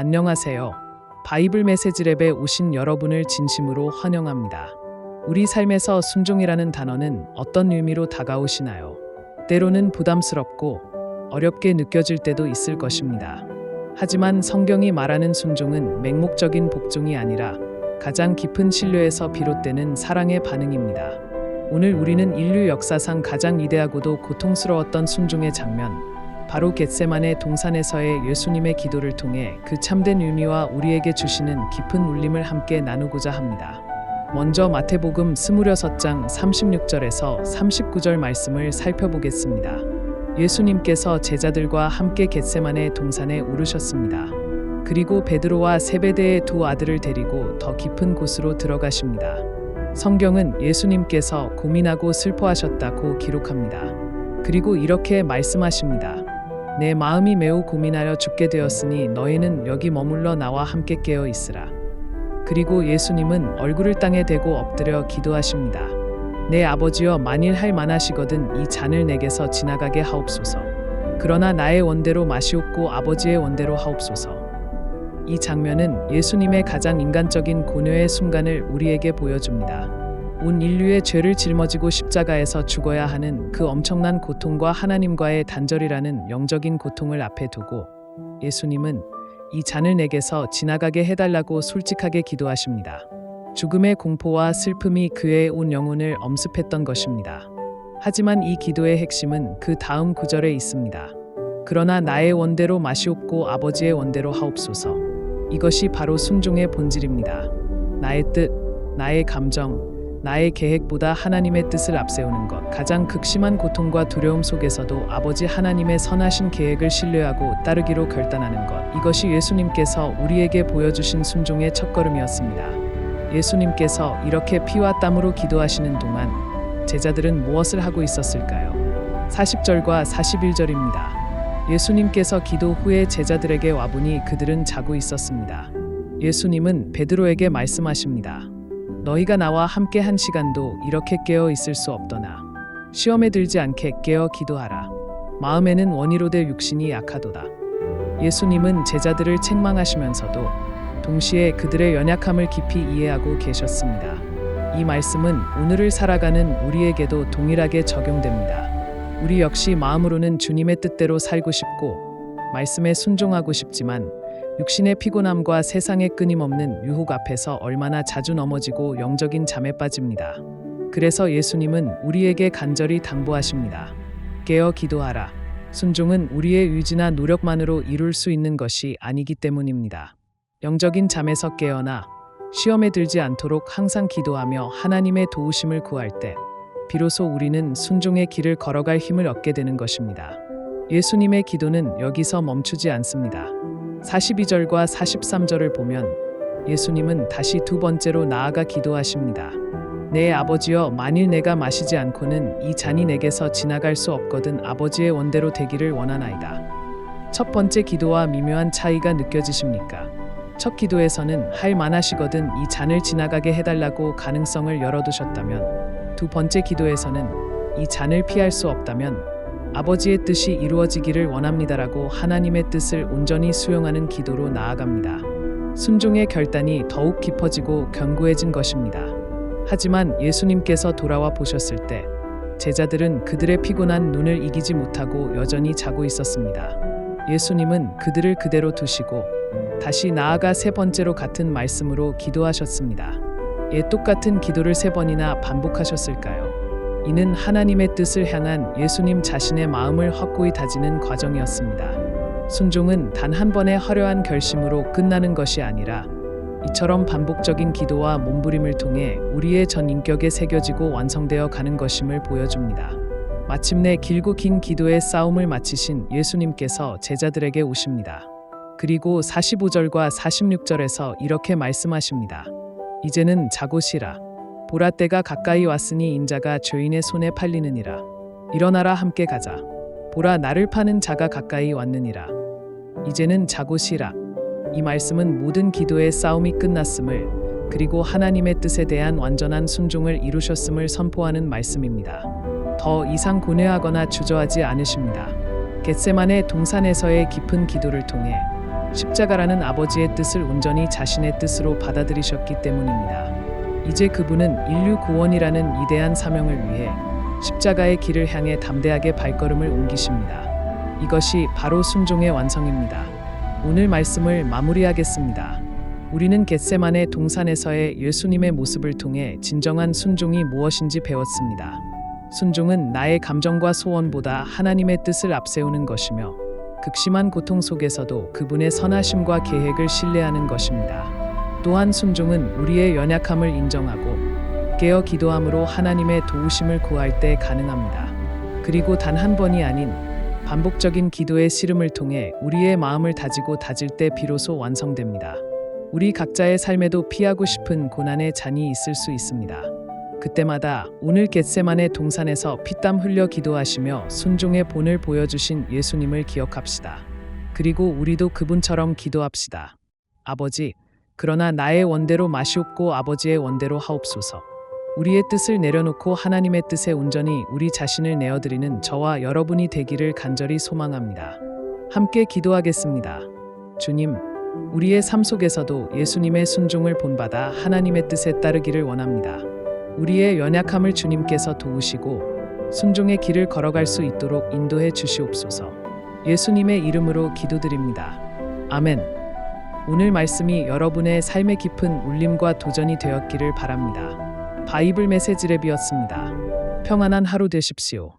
안녕하세요. 바이블 메시지랩에 오신 여러분을 진심으로 환영합니다. 우리 삶에서 순종이라는 단어는 어떤 의미로 다가오시나요? 때로는 부담스럽고 어렵게 느껴질 때도 있을 것입니다. 하지만 성경이 말하는 순종은 맹목적인 복종이 아니라 가장 깊은 신뢰에서 비롯되는 사랑의 반응입니다. 오늘 우리는 인류 역사상 가장 위대하고도 고통스러웠던 순종의 장면, 바로 겟세만의 동산에서의 예수님의 기도를 통해 그 참된 의미와 우리에게 주시는 깊은 울림을 함께 나누고자 합니다. 먼저 마태복음 26장 36절에서 39절 말씀을 살펴보겠습니다. 예수님께서 제자들과 함께 겟세만의 동산에 오르셨습니다. 그리고 베드로와 세베대의 두 아들을 데리고 더 깊은 곳으로 들어가십니다. 성경은 예수님께서 고민하고 슬퍼하셨다고 기록합니다. 그리고 이렇게 말씀하십니다. 내 마음이 매우 고민하여 죽게 되었으니 너희는 여기 머물러 나와 함께 깨어 있으라. 그리고 예수님은 얼굴을 땅에 대고 엎드려 기도하십니다. 내 아버지여 만일 할 만하시거든 이 잔을 내게서 지나가게 하옵소서. 그러나 나의 원대로 마시옵고 아버지의 원대로 하옵소서. 이 장면은 예수님의 가장 인간적인 고뇌의 순간을 우리에게 보여줍니다. 온 인류의 죄를 짊어지고 십자가에서 죽어야 하는 그 엄청난 고통과 하나님과의 단절이라는 영적인 고통을 앞에 두고 예수님은 이 잔을 내게서 지나가게 해달라고 솔직하게 기도하십니다. 죽음의 공포와 슬픔이 그의 온 영혼을 엄습했던 것입니다. 하지만 이 기도의 핵심은 그 다음 구절에 있습니다. 그러나 나의 원대로 마시옵고 아버지의 원대로 하옵소서. 이것이 바로 순종의 본질입니다. 나의 뜻, 나의 감정, 나의 계획보다 하나님의 뜻을 앞세우는 것. 가장 극심한 고통과 두려움 속에서도 아버지 하나님의 선하신 계획을 신뢰하고 따르기로 결단하는 것. 이것이 예수님께서 우리에게 보여주신 순종의 첫걸음이었습니다. 예수님께서 이렇게 피와 땀으로 기도하시는 동안 제자들은 무엇을 하고 있었을까요? 40절과 41절입니다. 예수님께서 기도 후에 제자들에게 와보니 그들은 자고 있었습니다. 예수님은 베드로에게 말씀하십니다. 너희가 나와 함께 한 시간도 이렇게 깨어 있을 수 없더나 시험에 들지 않게 깨어 기도하라. 마음에는 원이로 될 육신이 약하도다. 예수님은 제자들을 책망하시면서도 동시에 그들의 연약함을 깊이 이해하고 계셨습니다. 이 말씀은 오늘을 살아가는 우리에게도 동일하게 적용됩니다. 우리 역시 마음으로는 주님의 뜻대로 살고 싶고 말씀에 순종하고 싶지만 육신의 피곤함과 세상의 끊임없는 유혹 앞에서 얼마나 자주 넘어지고 영적인 잠에 빠집니다. 그래서 예수님은 우리에게 간절히 당부하십니다. 깨어 기도하라. 순종은 우리의 의지나 노력만으로 이룰 수 있는 것이 아니기 때문입니다. 영적인 잠에서 깨어나 시험에 들지 않도록 항상 기도하며 하나님의 도우심을 구할 때 비로소 우리는 순종의 길을 걸어갈 힘을 얻게 되는 것입니다. 예수님의 기도는 여기서 멈추지 않습니다. 42절과 43절을 보면 예수님은 다시 두 번째로 나아가 기도하십니다. 내 아버지여 만일 내가 마시지 않고는 이 잔이 내게서 지나갈 수 없거든 아버지의 원대로 되기를 원하나이다. 첫 번째 기도와 미묘한 차이가 느껴지십니까? 첫 기도에서는 할 만하시거든 이 잔을 지나가게 해달라고 가능성을 열어두셨다면 두 번째 기도에서는 이 잔을 피할 수 없다면 아버지의 뜻이 이루어지기를 원합니다라고 하나님의 뜻을 온전히 수용하는 기도로 나아갑니다. 순종의 결단이 더욱 깊어지고 견고해진 것입니다. 하지만 예수님께서 돌아와 보셨을 때 제자들은 그들의 피곤한 눈을 이기지 못하고 여전히 자고 있었습니다. 예수님은 그들을 그대로 두시고 다시 나아가 세 번째로 같은 말씀으로 기도하셨습니다. 예 똑같은 기도를 세 번이나 반복하셨을까요? 이는 하나님의 뜻을 향한 예수님 자신의 마음을 확고히 다지는 과정이었습니다. 순종은 단 한 번의 화려한 결심으로 끝나는 것이 아니라 이처럼 반복적인 기도와 몸부림을 통해 우리의 전 인격에 새겨지고 완성되어 가는 것임을 보여줍니다. 마침내 길고 긴 기도의 싸움을 마치신 예수님께서 제자들에게 오십니다. 그리고 45절과 46절에서 이렇게 말씀하십니다. 이제는 자고 쉬라. 보라 때가 가까이 왔으니 인자가 죄인의 손에 팔리느니라. 일어나라 함께 가자. 보라 나를 파는 자가 가까이 왔느니라. 이제는 자고 쉬라. 이 말씀은 모든 기도의 싸움이 끝났음을 그리고 하나님의 뜻에 대한 완전한 순종을 이루셨음을 선포하는 말씀입니다. 더 이상 고뇌하거나 주저하지 않으십니다. 겟세만의 동산에서의 깊은 기도를 통해 십자가라는 아버지의 뜻을 온전히 자신의 뜻으로 받아들이셨기 때문입니다. 이제 그분은 인류 구원이라는 위대한 사명을 위해 십자가의 길을 향해 담대하게 발걸음을 옮기십니다. 이것이 바로 순종의 완성입니다. 오늘 말씀을 마무리하겠습니다. 우리는 겟세만의 동산에서의 예수님의 모습을 통해 진정한 순종이 무엇인지 배웠습니다. 순종은 나의 감정과 소원보다 하나님의 뜻을 앞세우는 것이며 극심한 고통 속에서도 그분의 선하심과 계획을 신뢰하는 것입니다. 또한 순종은 우리의 연약함을 인정하고 깨어 기도함으로 하나님의 도우심을 구할 때 가능합니다. 그리고 단 한 번이 아닌 반복적인 기도의 씨름을 통해 우리의 마음을 다지고 다질 때 비로소 완성됩니다. 우리 각자의 삶에도 피하고 싶은 고난의 잔이 있을 수 있습니다. 그때마다 오늘 겟세만의 동산에서 피땀 흘려 기도하시며 순종의 본을 보여주신 예수님을 기억합시다. 그리고 우리도 그분처럼 기도합시다. 아버지, 그러나 나의 원대로 마시옵고 아버지의 원대로 하옵소서. 우리의 뜻을 내려놓고 하나님의 뜻에 온전히 우리 자신을 내어드리는 저와 여러분이 되기를 간절히 소망합니다. 함께 기도하겠습니다. 주님, 우리의 삶 속에서도 예수님의 순종을 본받아 하나님의 뜻에 따르기를 원합니다. 우리의 연약함을 주님께서 도우시고 순종의 길을 걸어갈 수 있도록 인도해 주시옵소서. 예수님의 이름으로 기도드립니다. 아멘. 오늘 말씀이 여러분의 삶의 깊은 울림과 도전이 되었기를 바랍니다. 바이블 메시지 랩이었습니다. 평안한 하루 되십시오.